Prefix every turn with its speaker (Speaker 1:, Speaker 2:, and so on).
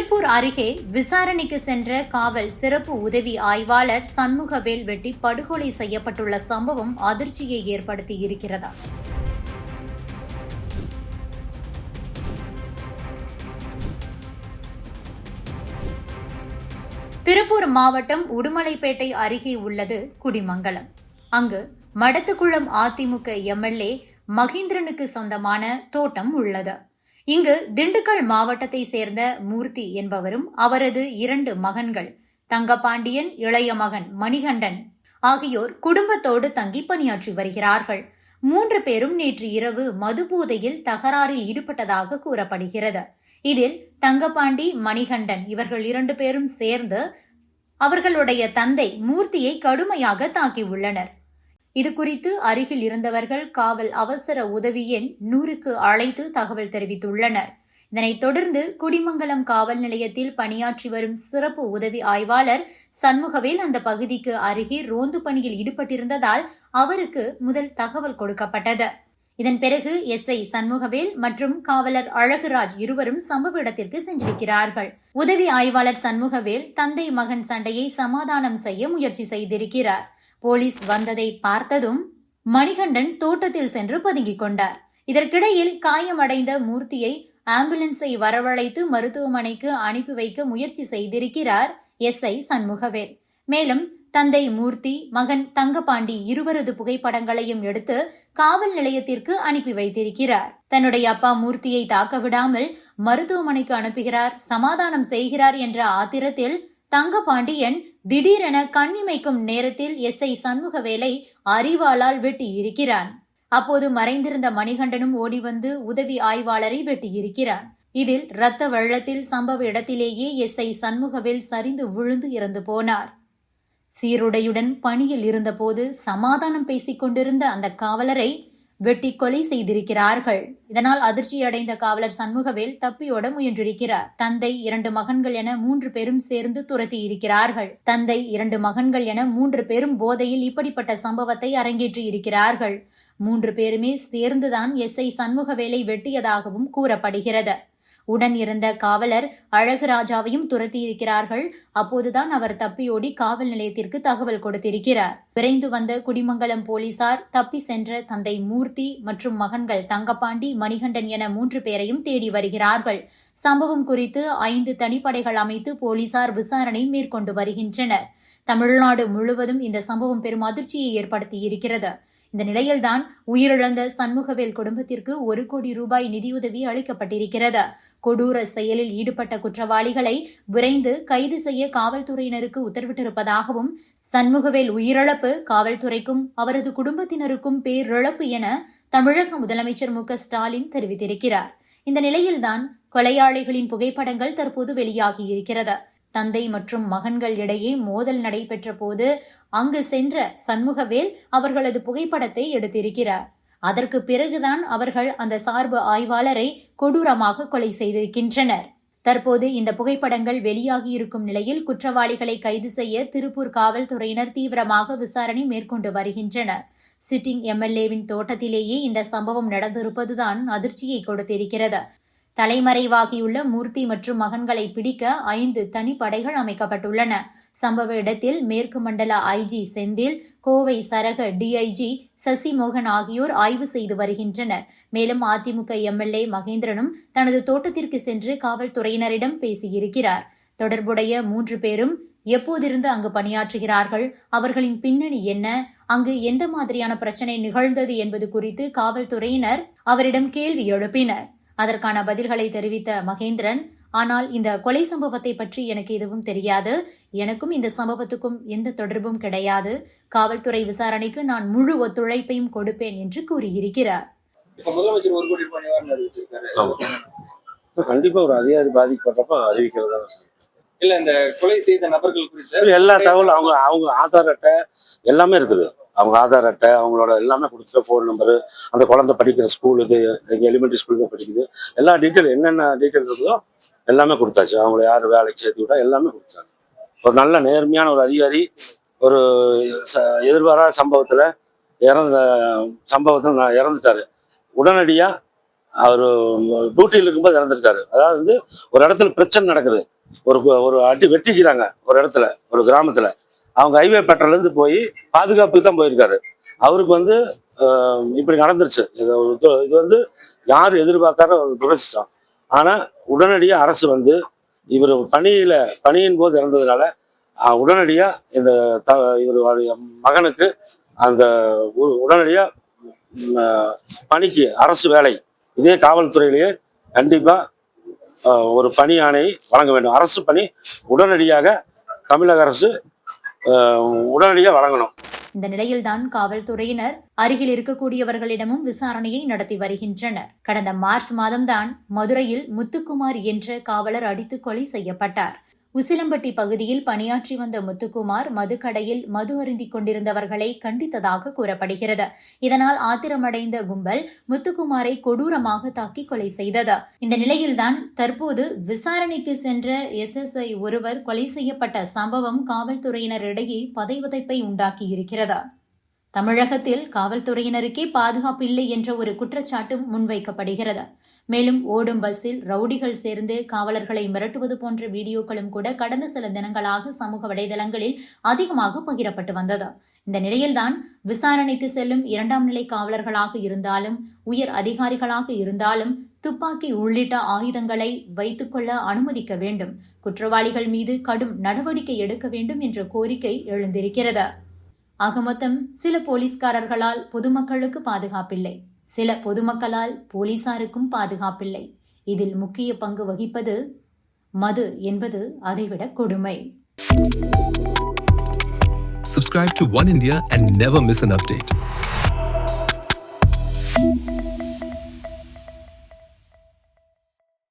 Speaker 1: திருப்பூர் அருகே விசாரணைக்கு சென்ற காவல் சிறப்பு உதவி ஆய்வாளர் சண்முகவேல் வெட்டி படுகொலை செய்யப்பட்டுள்ள சம்பவம் அதிர்ச்சியை ஏற்படுத்தி இருக்கிறது? திருப்பூர் மாவட்டம் உடுமலைப்பேட்டை அருகே உள்ளது குடிமங்கலம். அங்கு மடத்துக்குளம் அதிமுக எம்எல்ஏ மகேந்திரனுக்கு சொந்தமான தோட்டம் உள்ளது. இங்கு திண்டுக்கல் மாவட்டத்தை சேர்ந்த மூர்த்தி என்பவரும் அவரது இரண்டு மகன்கள் தங்கபாண்டியன் இளைய மகன் மணிகண்டன் ஆகியோர் குடும்பத்தோடு தங்கி பணியாற்றி வருகிறார்கள். மூன்று பேரும் நேற்று இரவு மதுபோதையில் தகராறில் ஈடுபட்டதாக கூறப்படுகிறது. இதில் தங்கபாண்டி மணிகண்டன் இவர்கள் இரண்டு பேரும் சேர்ந்து அவர்களுடைய தந்தை மூர்த்தியை கடுமையாக தாக்கியுள்ளனர். இதுகுறித்து அருகில் இருந்தவர்கள் காவல் அவசர உதவி எண் நூறுக்கு அழைத்து தகவல் தெரிவித்துள்ளனர். இதனைத் தொடர்ந்து குடிமங்கலம் காவல் நிலையத்தில் பணியாற்றி வரும் சிறப்பு உதவி ஆய்வாளர் சண்முகவேல் அந்த பகுதிக்கு அருகே ரோந்து பணியில் ஈடுபட்டிருந்ததால் அவருக்கு முதல் தகவல் கொடுக்கப்பட்டது. இதன் பிறகு எஸ்ஐ சண்முகவேல் மற்றும் காவலர் அழகுராஜ் இருவரும் சம்பவ இடத்திற்கு சென்றிருக்கிறார்கள். உதவி ஆய்வாளர் சண்முகவேல் தந்தை மகன் சண்டையை சமாதானம் செய்ய முயற்சி செய்திருக்கிறார். போலீஸ் வந்ததை பார்த்ததும் மணிகண்டன் தோட்டத்தில் சென்று பதுங்கிக் கொண்டார். இதற்கிடையில் காயமடைந்த மூர்த்தியை ஆம்புலன்ஸை வரவழைத்து மருத்துவமனைக்கு அனுப்பி வைக்க முயற்சி செய்திருக்கிறார் எஸ்ஐ சண்முகவேல். மேலும் தந்தை மூர்த்தி மகன் தங்கபாண்டி இருவரது புகைப்படங்களையும் எடுத்து காவல் நிலையத்திற்கு அனுப்பி வைத்திருக்கிறார். தன்னுடைய அப்பா மூர்த்தியை தாக்க விடாமல் மருத்துவமனைக்கு அனுப்புகிறார் சமாதானம் செய்கிறார் என்ற ஆத்திரத்தில் தங்கபாண்டியன் திடீரென கண்ணிமைக்கும் நேரத்தில் எஸ்ஐ சண்முகவேலை அறிவாளால் வெட்டி இருக்கிறான் அப்போது மறைந்திருந்த மணிகண்டனும் ஓடி வந்து உதவி ஆய்வாளரை வெட்டியிருக்கிறான். இதில் இரத்த வெள்ளத்தில் சம்பவ இடத்திலேயே எஸ்ஐ சண்முகவேல் சரிந்து விழுந்து இறந்து போனார். சீருடையுடன் பணியில் இருந்தபோது சமாதானம் பேசிக் கொண்டிருந்த அந்த காவலரை வெட்டி கொலை செய்திருக்கிறார்கள். இதனால் அதிர்ச்சியடைந்த காவலர் சண்முகவேல் தப்பியோட முயன்றிருக்கிறார். தந்தை இரண்டு மகன்கள் என மூன்று பேரும் சேர்ந்து துரத்தி இருக்கிறார்கள். தந்தை இரண்டு மகன்கள் என மூன்று பேரும் போதையில் இப்படிப்பட்ட சம்பவத்தை அரங்கேற்றி இருக்கிறார்கள். மூன்று பேருமே சேர்ந்துதான் எஸ்ஐ சண்முகவேலை வெட்டியதாகவும் கூறப்படுகிறது. உடன் இருந்த காவலர் அழகுராஜாவையும் துரத்தியிருக்கிறார்கள். அப்போதுதான் அவர் தப்பியோடி காவல் நிலையத்திற்கு தகவல் கொடுத்திருக்கிறார். விரைந்து வந்த குடிமங்கலம் போலீசார் தப்பி சென்ற தந்தை மூர்த்தி மற்றும் மகன்கள் தங்கப்பாண்டி மணிகண்டன் என மூன்று பேரையும் தேடி வருகிறார்கள். சம்பவம் குறித்து ஐந்து தனிப்படைகள் அமைத்து போலீசார் விசாரணை மேற்கொண்டு வருகின்றனர். தமிழ்நாடு முழுவதும் இந்த சம்பவம் பெரும் அதிர்ச்சியை ஏற்படுத்தியிருக்கிறது. இந்த நிலையில்தான் உயிரிழந்த சண்முகவேல் குடும்பத்திற்கு ஒரு கோடி ரூபாய் நிதியுதவி அளிக்கப்பட்டிருக்கிறது. கொடூர செயலில் ஈடுபட்ட குற்றவாளிகளை விரைந்து கைது செய்ய காவல்துறையினருக்கு உத்தரவிட்டிருப்பதாகவும் சண்முகவேல் உயிரிழப்பு காவல்துறைக்கும் அவரது குடும்பத்தினருக்கும் பேரிழப்பு என தமிழக முதலமைச்சர் மு ஸ்டாலின் தெரிவித்திருக்கிறார். இந்த நிலையில்தான் கொலையாளிகளின் புகைப்படங்கள் தற்போது வெளியாகியிருக்கிறது தந்தை மற்றும் மகன்கள் இடையே மோதல் நடைபெற்ற போது அங்கு சென்ற சண்முகவேல் அவர்களது புகைப்படத்தை எடுத்திருக்கிறார். அதற்கு பிறகுதான் அவர்கள் அந்த சார்பு ஆய்வாளரை கொடூரமாக கொலை செய்திருக்கின்றனர். தற்போது இந்த புகைப்படங்கள் வெளியாகியிருக்கும் நிலையில் குற்றவாளிகளை கைது செய்ய திருப்பூர் காவல்துறையினர் தீவிரமாக விசாரணை மேற்கொண்டு வருகின்றனர். சிட்டிங் எம்எல்ஏவின் தோட்டத்திலேயே இந்த சம்பவம் நடந்திருப்பதுதான் அதிர்ச்சியை கொடுத்திருக்கிறது. தலைமறைவாகியுள்ள மூர்த்தி மற்றும் மகன்களை பிடிக்க ஐந்து தனிப்படைகள் அமைக்கப்பட்டுள்ளன. சம்பவ இடத்தில் மேற்கு மண்டல ஐஜி செந்தில் கோவை சரக டிஐஜி சசிமோகன் ஆகியோர் ஆய்வு செய்து வருகின்றனர். மேலும் அதிமுக எம்எல்ஏ மகேந்திரனும் தனது தோட்டத்திற்கு சென்று காவல்துறையினரிடம் பேசியிருக்கிறார். தொடர்புடைய மூன்று பேரும் எப்போதிருந்து அங்கு பணியாற்றுகிறார்கள்? அவர்களின் பின்னணி என்ன? அங்கு எந்த மாதிரியான பிரச்சனை நிகழ்ந்தது என்பது குறித்து காவல்துறையினர் அவரிடம் கேள்வி எழுப்பினர். அதற்கான பதில்களை தெரிவித்த மகேந்திரன் ஆனால் இந்த கொலை சம்பவத்தை பற்றி எனக்கு எதுவும் தெரியாது. எனக்கும் இந்த சம்பவத்துக்கும் எந்த தொடர்பும் கிடையாது. காவல்துறை விசாரணைக்கு நான் முழு ஒத்துழைப்பையும் கொடுப்பேன் என்று கூறியிருக்கிறார்.
Speaker 2: கண்டிப்பா ஒரு அதிகாரி பாதிக்கப்பட்டப்ப அறிவிக்கிறது?
Speaker 3: இல்ல இந்த கொலை செய்த நபர்கள் குறித்த
Speaker 2: எல்லா தகவலும் அவங்க அவங்க ஆதார் அட்டை எல்லாமே இருக்குது. அவங்க ஆதார் அட்டை அவங்களோட எல்லாமே கொடுத்துட்ட ஃபோன் நம்பரு அந்த குழந்தை படிக்கிற ஸ்கூல் இது எங்கள் எலிமெண்ட்ரி ஸ்கூல் தான் படிக்குது. எல்லா டீட்டெயில் என்னென்ன டீட்டெயில் இருக்குதோ எல்லாமே கொடுத்தாச்சு. அவங்கள யார் வேலைக்கு சேர்த்து விட்டா எல்லாமே கொடுத்துட்டாங்க ஒரு நல்ல நேர்மையான ஒரு அதிகாரி ஒரு ச எதிர்பாராத சம்பவத்தில் இறந்த சம்பவத்தில் நான் இறந்துட்டாரு. உடனடியாக அவர் டியூட்டியில் இருக்கும்போது இறந்துருக்காரு. அதாவது வந்து ஒரு இடத்துல பிரச்சனை நடக்குது. ஒரு ஒரு அடி வெட்டிக்கிறாங்க ஒரு இடத்துல ஒரு கிராமத்தில். அவங்க ஹைவே பெட்ரோலேருந்து போய் பாதுகாப்புக்கு தான் போயிருக்காரு. அவருக்கு வந்து இப்படி நடந்துருச்சு. இது ஒரு இது வந்து யார் எதிர்பார்க்காத ஒரு துரதிஷ்டம் ஆனால் உடனடியாக அரசு வந்து இவர் பணியில் பணியின் போது இறந்ததுனால உடனடியாக இந்த த இவருடைய மகனுக்கு அந்த உ- பணிக்கு அரசு வேலை இதே காவல்துறையிலேயே கண்டிப்பாக ஒரு பணி ஆணை வழங்க வேண்டும். அரசு பணி உடனடியாக தமிழக அரசு உடனடியாக வழங்கணும்.
Speaker 1: இந்த நிலையில்தான் காவல்துறையினர் அருகில் இருக்கக்கூடியவர்களிடமும் விசாரணையை நடத்தி வருகின்றனர். கடந்த மார்ச் மாதம்தான் மதுரையில் முத்துக்குமார் என்ற காவலர் அடித்து கொலை செய்யப்பட்டார். உசிலம்பட்டி பகுதியில் பணியாற்றி வந்த முத்துக்குமார் மதுக்கடையில் மது அருந்திக் கொண்டிருந்தவர்களை கண்டித்ததாக கூறப்படுகிறது. இதனால் ஆத்திரமடைந்த கும்பல் முத்துக்குமாரை கொடூரமாக தாக்கி கொலை செய்தது. இந்த நிலையில்தான் தற்போது விசாரணைக்கு சென்ற எஸ்எஸ்ஐ ஒருவர் கொலை செய்யப்பட்ட சம்பவம் காவல்துறையினரிடையே பதைவதைப்பை உண்டாக்கியிருக்கிறது. தமிழகத்தில் காவல்துறையினருக்கே பாதுகாப்பு இல்லை என்ற ஒரு குற்றச்சாட்டும் முன்வைக்கப்படுகிறது. மேலும் ஓடும் பஸ்ஸில் ரவுடிகள் சேர்ந்து காவலர்களை மிரட்டுவது போன்ற வீடியோக்களும் கூட கடந்த சில தினங்களாக சமூக வலைதளங்களில் அதிகமாக பகிரப்பட்டு வந்தது. இந்த நிலையில்தான் விசாரணைக்கு செல்லும் இரண்டாம் நிலை காவலர்களாக இருந்தாலும் உயர் அதிகாரிகளாக இருந்தாலும் துப்பாக்கி உள்ளிட்ட ஆயுதங்களை வைத்துக்கொள்ள அனுமதிக்க வேண்டும். குற்றவாளிகள் மீது கடும் நடவடிக்கை எடுக்க வேண்டும் என்ற கோரிக்கை எழுந்திருக்கிறது. ஆக மொத்தம் சில போலீஸ்காரர்களால் பொதுமக்களுக்கு பாதுகாப்பில்லை. சில பொதுமக்களால் போலீசாருக்கும் பாதுகாப்பில்லை. இதில் முக்கிய பங்கு வகிப்பது மது என்பது அதைவிட கொடுமை.
Speaker 4: Subscribe to One India and never miss an update.